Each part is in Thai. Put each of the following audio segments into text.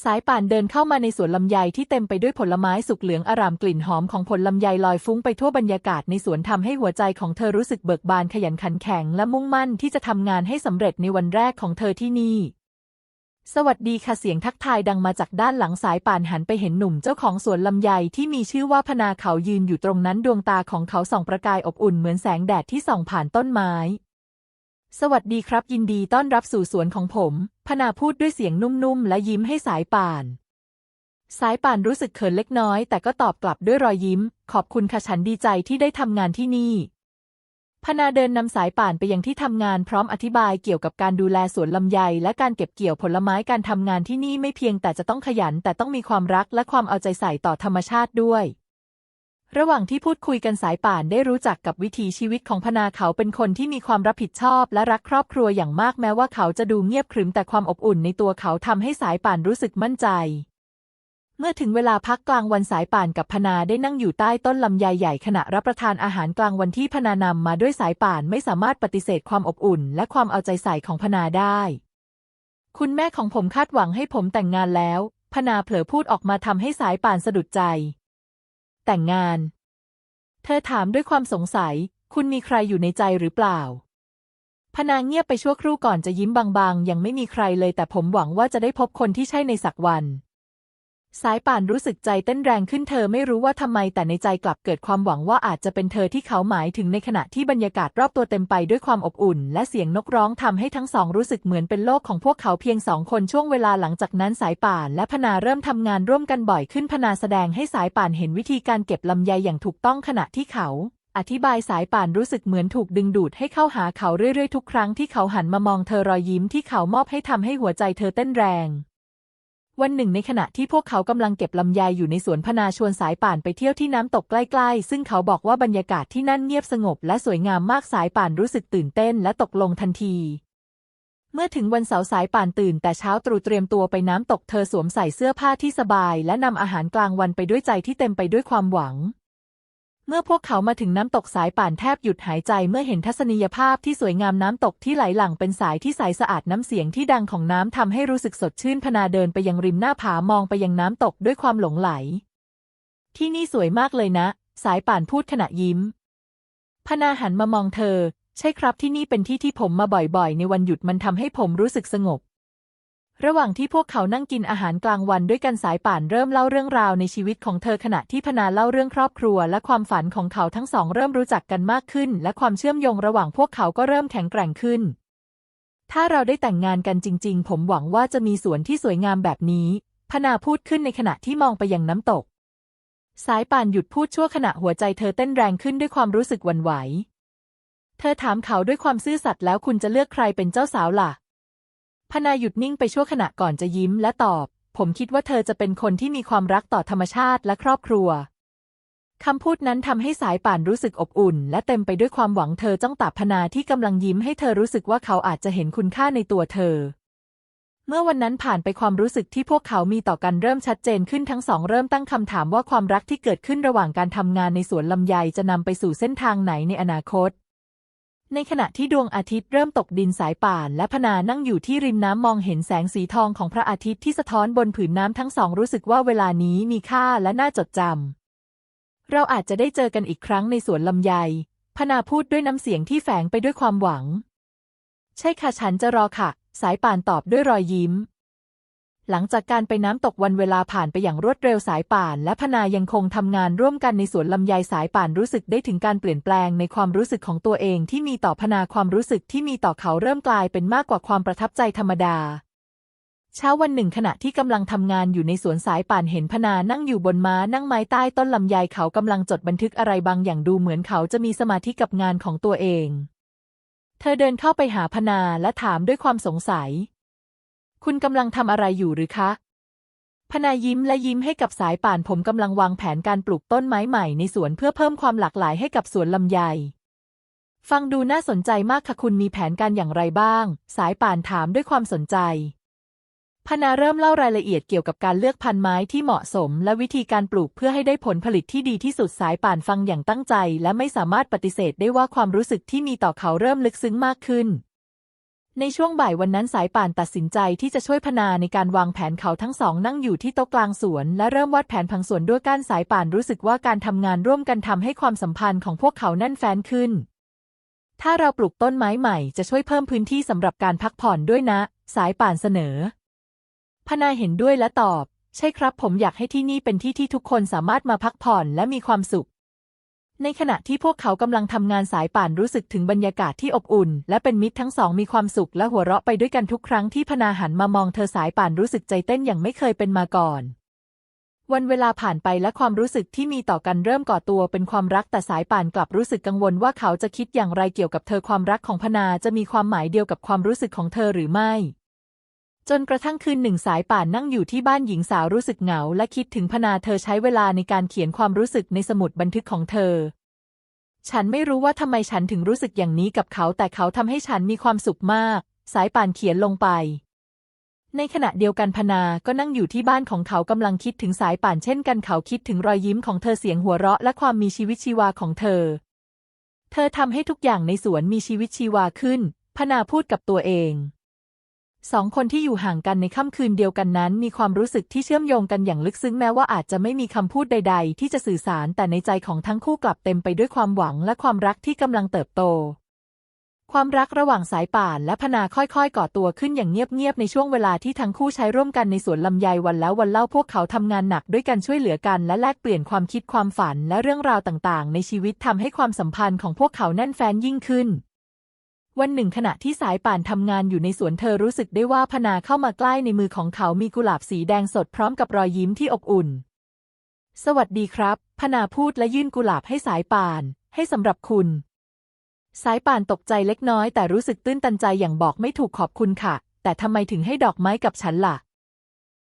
สายป่านเดินเข้ามาในสวนลำไยที่เต็มไปด้วยผลไม้สุกเหลืองอร่ามกลิ่นหอมของผลลำไยลอยฟุ้งไปทั่วบรรยากาศในสวนทำให้หัวใจของเธอรู้สึกเบิกบานขยันขันแข็งและมุ่งมั่นที่จะทำงานให้สำเร็จในวันแรกของเธอที่นี่ สวัสดีค่ะเสียงทักทายดังมาจากด้านหลังสายป่านหันไปเห็นหนุ่มเจ้าของสวนลำไยที่มีชื่อว่าพนาเขายืนอยู่ตรงนั้นดวงตาของเขาส่องประกายอบอุ่นเหมือนแสงแดดที่ส่องผ่านต้นไม้ สวัสดีครับ ยินดีต้อนรับสู่สวนของผม พนาพูดด้วยเสียงนุ่มๆ และยิ้มให้สายป่าน สายป่านรู้สึกเขินเล็กน้อย แต่ก็ตอบกลับด้วยรอยยิ้ม ขอบคุณค่ะฉันดีใจที่ได้ทำงานที่นี่ พนาเดินนำสายป่านไปยังที่ทำงานพร้อมอธิบายเกี่ยวกับการดูแลสวนลำไย และการเก็บเกี่ยวผลไม้การทำงานที่นี่ไม่เพียงแต่จะต้องขยันแต่ต้องมีความรักและความเอาใจใส่ต่อธรรมชาติด้วย ระหว่างที่พูดคุยกันสายป่านได้รู้จักกับวิถีชีวิตของพนาเขาเป็นคนที่มีความรับผิดชอบและรักครอบครัวอย่างมากแม้ว่าเขาจะดูเงียบขรึมแต่ความอบอุ่นในตัวเขาทำให้สายป่านรู้สึกมั่นใจ เมื่อถึงเวลาพักกลางวันสายป่านกับพนาได้นั่งอยู่ใต้ต้นลำไยใหญ่ขณะรับประทานอาหารกลางวันที่พนานำมาด้วยสายป่านไม่สามารถปฏิเสธความอบอุ่น และความเอาใจใส่ของพนาได้ คุณแม่ของผมคาดหวังให้ผมแต่งงานแล้ว พนาเผลอพูดออกมาทำให้สายป่านสะดุดใจ แต่งงาน เธอถามด้วยความสงสัย คุณมีใครอยู่ในใจหรือเปล่า พนางเงียบไปชั่วครู่ก่อนจะยิ้มบางๆ ยังไม่มีใครเลยแต่ผมหวังว่าจะได้พบคนที่ใช่ในสักวัน สายป่านรู้สึกใจเต้นแรงขึ้นเธอไม่รู้ว่าทำไมแต่ในใจกลับเกิดความหวังว่าอาจจะเป็นเธอที่เขาหมายถึงในขณะที่บรรยากาศรอบตัวเต็มไปด้วยความอบอุ่น และเสียงนกร้องทำให้ทั้งสองรู้สึกเหมือนเป็นโลกของพวกเขาเพียงสองคนช่วงเวลาหลังจากนั้นสายป่านและพนาเริ่มทำงานร่วมกันบ่อยขึ้นพนาแสดงให้สายป่านเห็นวิธีการเก็บลำไยอย่างถูกต้องขณะที่เขาอธิบายสายป่านรู้สึกเหมือนถูกดึงดูดให้เข้าหาเขาเรื่อยๆ ทุกครั้งที่เขาหันมามองเธอรอยยิ้มที่เขามอบให้ทำให้หัวใจเธอเต้นแรง วันหนึ่งในขณะที่พวกเขากำลังเก็บลำไยอยู่ในสวนพนาชวนสายป่านไปเที่ยวที่น้ำตกใกล้ๆ ซึ่งเขาบอกว่าบรรยากาศที่นั่นเงียบสงบและสวยงามมากสายป่านรู้สึกตื่นเต้นและตกลงทันที เมื่อถึงวันเสาร์สายป่านตื่น แต่เช้าตรู่เตรียมตัวไปน้ำตกเธอสวมใส่เสื้อผ้าที่สบาย และนำอาหารกลางวันไปด้วยใจที่เต็มไปด้วยความหวัง เมื่อพวกเขามาถึงน้ำตกสายป่านแทบหยุดหายใจเมื่อเห็นทัศนียภาพที่สวยงามน้ำตกที่ไหลหลั่งเป็นสายที่ใสสะอาดน้ำเสียงที่ดังของน้ำทำให้รู้สึกสดชื่นพนาเดินไปยังริมหน้าผามองไปยังน้ำตกด้วยความหลงไหล ที่นี่สวยมากเลยนะ สายป่านพูดขณะยิ้ม พนาหันมามองเธอ ใช่ครับที่นี่เป็นที่ที่ผมมาบ่อยๆ ในวันหยุดมันทำให้ผมรู้สึกสงบ ระหว่างที่พวกเขานั่งกินอาหารกลางวันด้วยกันสายป่านเริ่มเล่าเรื่องราวในชีวิตของเธอขณะที่พนาเล่าเรื่องครอบครัว และความฝันของเขาทั้งสองเริ่มรู้จักกันมากขึ้น และความเชื่อมโยงระหว่างพวกเขาก็เริ่มแข็งแกร่งขึ้น ถ้าเราได้แต่งงานกันจริง ๆ ผมหวังว่าจะมีสวนที่สวยงามแบบนี้ พนาพูดขึ้นในขณะที่มองไปยังน้ำตก สายป่านหยุดพูดชั่วขณะหัวใจเธอเต้นแรงขึ้นด้วยความรู้สึกหวั่นไหว เธอถามเขาด้วยความซื่อสัตย์แล้วคุณจะเลือกใครเป็นเจ้าสาวล่ะ พนาหยุดนิ่งไปชั่วขณะก่อนจะยิ้มและตอบ ผมคิดว่าเธอจะเป็นคนที่มีความรักต่อธรรมชาติและครอบครัว คำพูดนั้นทำให้สายป่านรู้สึกอบอุ่น และเต็มไปด้วยความหวังเธอจ้องตาพนาที่กำลังยิ้มให้เธอรู้สึกว่าเขาอาจจะเห็นคุณค่าในตัวเธอ เมื่อวันนั้นผ่านไปความรู้สึกที่พวกเขามีต่อกันเริ่มชัดเจนขึ้นทั้งสองเริ่มตั้งคำถามว่าความรักที่เกิดขึ้นระหว่างการทำงานในสวนลำไยจะนำไปสู่เส้นทางไหนในอนาคต ในขณะที่ดวงอาทิตย์เริ่มตกดินสายป่านและพนานั่งอยู่ที่ริมน้ำมองเห็นแสงสีทองของพระอาทิตย์ที่สะท้อนบนผืนน้ำทั้งสองรู้สึกว่าเวลานี้มีค่าและน่าจดจำ เราอาจจะได้เจอกันอีกครั้งในสวนลำไย พนาพูดด้วยน้ำเสียงที่แฝงไปด้วยความหวัง ใช่ค่ะฉันจะรอค่ะ สายป่านตอบด้วยรอยยิ้ม หลังจากการไปน้ำตกวันเวลาผ่านไปอย่างรวดเร็วสายป่าน และพนายังคงทำงานร่วมกันในสวนลำไยสายป่านรู้สึกได้ถึงการเปลี่ยนแปลงในความรู้สึกของตัวเองที่มีต่อพนาความรู้สึกที่มีต่อเขาเริ่มกลายเป็นมากกว่าความประทับใจธรรมดา เช้าวันหนึ่งขณะที่กำลังทำงานอยู่ในสวนสายป่านเห็นพนานั่งอยู่บนม้านั่งไม้ใต้ต้นลำไยเขากำลังจดบันทึกอะไรบางอย่างดูเหมือนเขาจะมีสมาธิกับงานของตัวเอง เธอเดินเข้าไปหาพนาและถามด้วยความสงสัย คุณกำลังทำอะไรอยู่หรือคะ พนายิ้มและยิ้มให้กับสายป่านผมกำลังวางแผนการปลูกต้นไม้ใหม่ในสวนเพื่อเพิ่มความหลากหลายให้กับสวนลำไย ฟังดูน่าสนใจมากค่ะคุณมีแผนการอย่างไรบ้าง สายป่านถามด้วยความสนใจ พนาเริ่มเล่ารายละเอียดเกี่ยวกับการเลือกพันธุ์ไม้ที่เหมาะสม และวิธีการปลูกเพื่อให้ได้ผลผลิตที่ดีที่สุดสายป่านฟังอย่างตั้งใจ และไม่สามารถปฏิเสธได้ว่าความรู้สึกที่มีต่อเขาเริ่มลึกซึ้งมากขึ้น ในช่วงบ่ายวันนั้นสายป่านตัดสินใจที่จะช่วยพนาในการวางแผนเขาทั้งสองนั่งอยู่ที่โต๊ะกลางสวน และเริ่มวาดแผนผังสวนด้วยก้านสายป่านรู้สึกว่าการทำงานร่วมกันทำให้ความสัมพันธ์ของพวกเขาแน่นแฟ้นขึ้น ถ้าเราปลูกต้นไม้ใหม่จะช่วยเพิ่มพื้นที่สำหรับการพักผ่อนด้วยนะ สายป่านเสนอ พนาเห็นด้วยและตอบ ใช่ครับผมอยากให้ที่นี่เป็นที่ที่ทุกคนสามารถมาพักผ่อนและมีความสุข ในขณะที่พวกเขากำลังทำงานสายป่านรู้สึกถึงบรรยากาศที่อบอุ่น และเป็นมิตรทั้งสองมีความสุขและหัวเราะไปด้วยกันทุกครั้งที่พนาหันมามองเธอสายป่านรู้สึกใจเต้นอย่างไม่เคยเป็นมาก่อน วันเวลาผ่านไปและความรู้สึกที่มีต่อกันเริ่มก่อตัวเป็นความรักแต่สายป่านกลับรู้สึกกังวลว่าเขาจะคิดอย่างไรเกี่ยวกับเธอความรักของพนาจะมีความหมายเดียวกับความรู้สึกของเธอหรือไม่ จนกระทั่งคืนหนึ่งสายป่านนั่งอยู่ที่บ้านหญิงสาวรู้สึกเหงา และคิดถึงพนาเธอใช้เวลาในการเขียนความรู้สึกในสมุดบันทึกของเธอ ฉันไม่รู้ว่าทำไมฉันถึงรู้สึกอย่างนี้กับเขาแต่เขาทำให้ฉันมีความสุขมาก สายป่านเขียนลงไป ในขณะเดียวกันพนาก็นั่งอยู่ที่บ้านของเขากำลังคิดถึงสายป่านเช่นกันเขาคิดถึงรอยยิ้มของเธอเสียงหัวเราะและความมีชีวิตชีวาของเธอ เธอทำให้ทุกอย่างในสวนมีชีวิตชีวาขึ้น พนาพูดกับตัวเอง สองคนที่อยู่ห่างกันในค่ำคืนเดียวกันนั้น มีความรู้สึกที่เชื่อมโยงกันอย่างลึกซึ้งแม้ว่าอาจจะไม่มีคำพูดใด ๆ ที่จะสื่อสารแต่ในใจของทั้งคู่กลับเต็มไปด้วยความหวังและความรักที่กำลังเติบโต ความรักระหว่างสายป่านและพนาค่อยๆ ก่อตัวขึ้นอย่างเงียบๆในช่วงเวลาที่ทั้งคู่ใช้ร่วมกันในสวนลำไยวันแล้ววันเล่าพวกเขาทำงานหนักด้วยกันช่วยเหลือกันและแลกเปลี่ยนความคิดความฝันและเรื่องราวต่างๆ ในชีวิตทำให้ความสัมพันธ์ของพวกเขาแน่นแฟ้นยิ่งขึ้น วันหนึ่งขณะที่สายป่านทำงานอยู่ในสวนเธอรู้สึกได้ว่าพนาเข้ามาใกล้ในมือของเขามีกุหลาบสีแดงสดพร้อมกับรอยยิ้มที่อบอุ่น สวัสดีครับ พนาพูดและยื่นกุหลาบให้สายป่าน ให้สำหรับคุณ สายป่านตกใจเล็กน้อยแต่รู้สึกตื้นตันใจอย่างบอกไม่ถูกขอบคุณค่ะ แต่ทำไมถึงให้ดอกไม้กับฉันล่ะ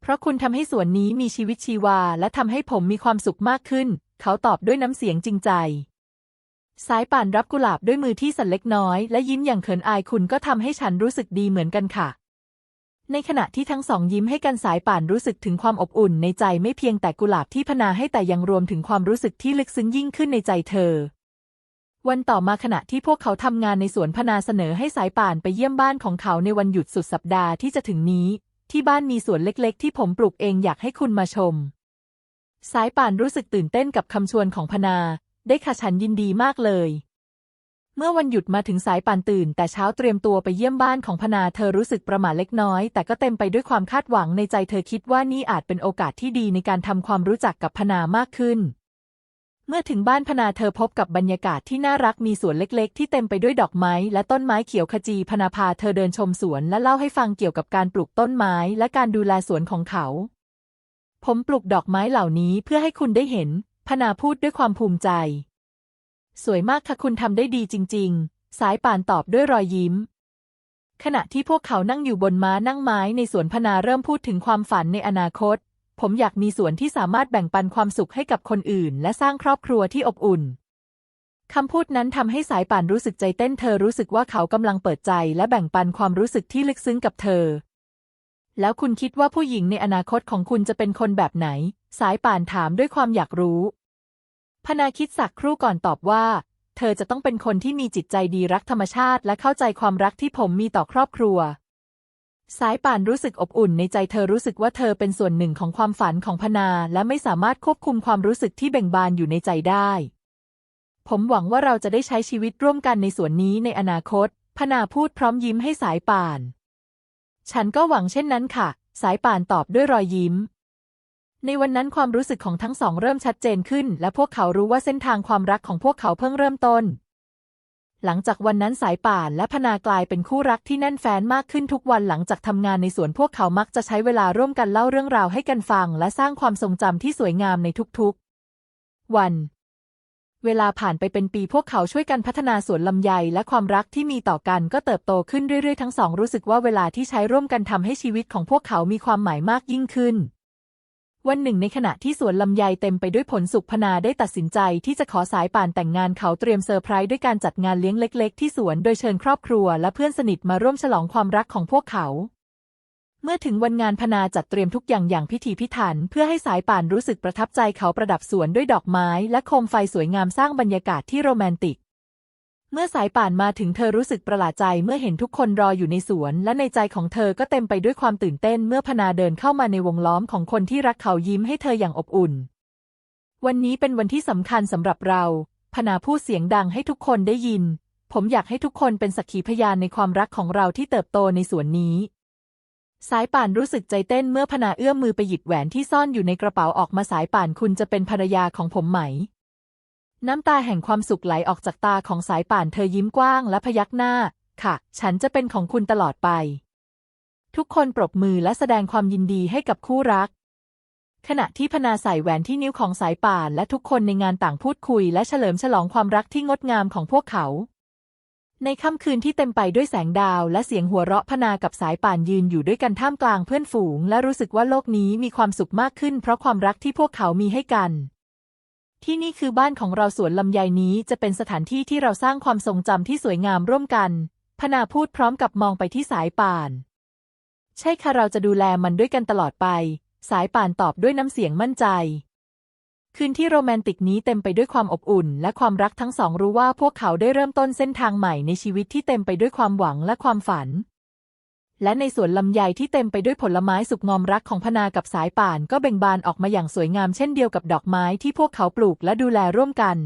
เพราะคุณทำให้สวนนี้มีชีวิตชีวาและทำให้ผมมีความสุขมากขึ้น เขาตอบด้วยน้ำเสียงจริงใจ สายป่านรับกุหลาบด้วยมือที่สั่นเล็กน้อย และยิ้มอย่างเขินอายคุณก็ทำให้ฉันรู้สึกดีเหมือนกันค่ะ ในขณะที่ทั้งสองยิ้มให้กันสายป่านรู้สึกถึงความอบอุ่นในใจไม่เพียงแต่กุหลาบที่พนาให้แต่ยังรวมถึงความรู้สึกที่ลึกซึ้งยิ่งขึ้นในใจเธอ วันต่อมาขณะที่พวกเขาทำงานในสวนพนาเสนอให้สายป่านไปเยี่ยมบ้านของเขาในวันหยุดสุดสัปดาห์ที่จะถึงนี้ ที่บ้านมีสวนเล็กๆ ที่ผมปลูกเองอยากให้คุณมาชมสายป่านรู้สึกตื่นเต้นกับคำชวนของพนา ได้ค่ะฉันยินดีมากเลย เมื่อวันหยุดมาถึงสายป่านตื่น แต่เช้าเตรียมตัวไปเยี่ยมบ้านของพนาเธอรู้สึกประหม่าเล็กน้อย แต่ก็เต็มไปด้วยความคาดหวังในใจเธอคิดว่านี่อาจเป็นโอกาสที่ดีในการทำความรู้จักกับพนามากขึ้นเมื่อถึงบ้านพนาเธอพบกับบรรยากาศที่น่ารักมีสวนเล็กๆ ที่เต็มไปด้วยดอกไม้ และต้นไม้เขียวขจีพนาพาเธอเดินชมสวนและเล่าให้ฟังเกี่ยวกับการปลูกต้นไม้และการดูแลสวนของเขา ผมปลูกดอกไม้เหล่านี้เพื่อให้คุณได้เห็น พนาพูดด้วยความภูมิใจ สวยมากค่ะคุณทำได้ดีจริง ๆ สายป่านตอบด้วยรอยยิ้ม ขณะที่พวกเขานั่งอยู่บนม้านั่งไม้ในสวนพนาเริ่มพูดถึงความฝันในอนาคต ผมอยากมีสวนที่สามารถแบ่งปันความสุขให้กับคนอื่น และสร้างครอบครัวที่อบอุ่นคำพูดนั้นทำให้สายป่านรู้สึกใจเต้นเธอรู้สึกว่าเขากำลังเปิดใจ และแบ่งปันความรู้สึกที่ลึกซึ้งกับเธอ แล้วคุณคิดว่าผู้หญิงในอนาคตของคุณจะเป็นคนแบบไหน สายป่านถามด้วยความอยากรู้ พนาคิดสักครู่ก่อนตอบว่า เธอจะต้องเป็นคนที่มีจิตใจดีรักธรรมชาติ และเข้าใจความรักที่ผมมีต่อครอบครัว สายป่านรู้สึกอบอุ่นในใจเธอรู้สึกว่าเธอเป็นส่วนหนึ่งของความฝันของพนา และไม่สามารถควบคุมความรู้สึกที่เบ่งบานอยู่ในใจได้ ผมหวังว่าเราจะได้ใช้ชีวิตร่วมกันในส่วนนี้ในอนาคต พนาพูดพร้อมยิ้มให้สายป่าน ฉันก็หวังเช่นนั้นค่ะ สายป่านตอบด้วยรอยยิ้ม ในวันนั้นความรู้สึกของทั้งสองเริ่มชัดเจนขึ้น และพวกเขารู้ว่าเส้นทางความรักของพวกเขาเพิ่งเริ่มต้น หลังจากวันนั้นสายป่านและพนากลายเป็นคู่รักที่แน่นแฟ้นมากขึ้นทุกวันหลังจากทำงานในสวนพวกเขามักจะใช้เวลาร่วมกันเล่าเรื่องราวให้กันฟัง และสร้างความทรงจำที่สวยงามในทุกๆ วัน เวลาผ่านไปเป็นปีพวกเขาช่วยกันพัฒนาสวนลำไย และความรักที่มีต่อกันก็เติบโตขึ้นเรื่อยๆทั้งสองรู้สึกว่าเวลาที่ใช้ร่วมกันทำให้ชีวิตของพวกเขามีความหมายมากยิ่งขึ้น วันหนึ่งในขณะที่สวนลำไยเต็มไปด้วยผลสุขพนาได้ตัดสินใจที่จะขอสายป่านแต่งงานเขาเตรียมเซอร์ไพรส์ด้วยการจัดงานเลี้ยงเล็ก ๆ ที่สวนโดยเชิญครอบครัวและเพื่อนสนิทมาร่วมฉลองความรักของพวกเขา เมื่อถึงวันงานพนาจัดเตรียมทุกอย่างอย่างพิถีพิถัน เพื่อให้สายป่านรู้สึกประทับใจเขาประดับสวนด้วยดอกไม้ และโคมไฟสวยงามสร้างบรรยากาศที่โรแมนติก เมื่อสายป่านมาถึงเธอรู้สึกประหลาดใจเมื่อเห็นทุกคนรออยู่ในสวน และในใจของเธอก็เต็มไปด้วยความตื่นเต้นเมื่อพนาเดินเข้ามาในวงล้อมของคนที่รักเขายิ้มให้เธออย่างอบอุ่น วันนี้เป็นวันที่สำคัญสำหรับเราพนาพูดเสียงดังให้ทุกคนได้ยิน ผมอยากให้ทุกคนเป็นสักขีพยานในความรักของเราที่เติบโตในสวนนี้ สายป่านรู้สึกใจเต้นเมื่อพนาเอื้อมมือไปหยิบแหวนที่ซ่อนอยู่ในกระเป๋าออกมาสายป่านคุณจะเป็นภรรยาของผมไหม น้ำตาแห่งความสุขไหลออกจากตาของสายป่านเธอยิ้มกว้างและพยักหน้า ค่ะ ฉันจะเป็นของคุณตลอดไป ทุกคนปรบมือและแสดงความยินดีให้กับคู่รัก ขณะที่พนาใส่แหวนที่นิ้วของสายป่านและทุกคนในงานต่างพูดคุยและเฉลิมฉลองความรักที่งดงามของพวกเขา ในค่ำคืนที่เต็มไปด้วยแสงดาวและเสียงหัวเราะพนากับสายป่านยืนอยู่ด้วยกันท่ามกลางเพื่อนฝูง และรู้สึกว่าโลกนี้มีความสุขมากขึ้น เพราะความรักที่พวกเขามีให้กัน ที่นี่คือบ้านของเราสวนลำไยนี้จะเป็นสถานที่ที่เราสร้างความทรงจำที่สวยงามร่วมกัน พนาพูดพร้อมกับมองไปที่สายป่าน ใช่ค่ะเราจะดูแลมันด้วยกันตลอดไป สายป่านตอบด้วยน้ำเสียงมั่นใจ คืนที่โรแมนติกนี้เต็มไปด้วยความอบอุ่น และความรักทั้งสองรู้ว่าพวกเขาได้เริ่มต้นเส้นทางใหม่ในชีวิตที่เต็มไปด้วยความหวังและความฝัน และในสวนลำไยที่เต็มไปด้วยผลไม้สุกงอมรักของพนากับสายป่านก็เบ่งบานออกมาอย่างสวยงามเช่นเดียวกับดอกไม้ที่พวกเขาปลูกและดูแลร่วมกัน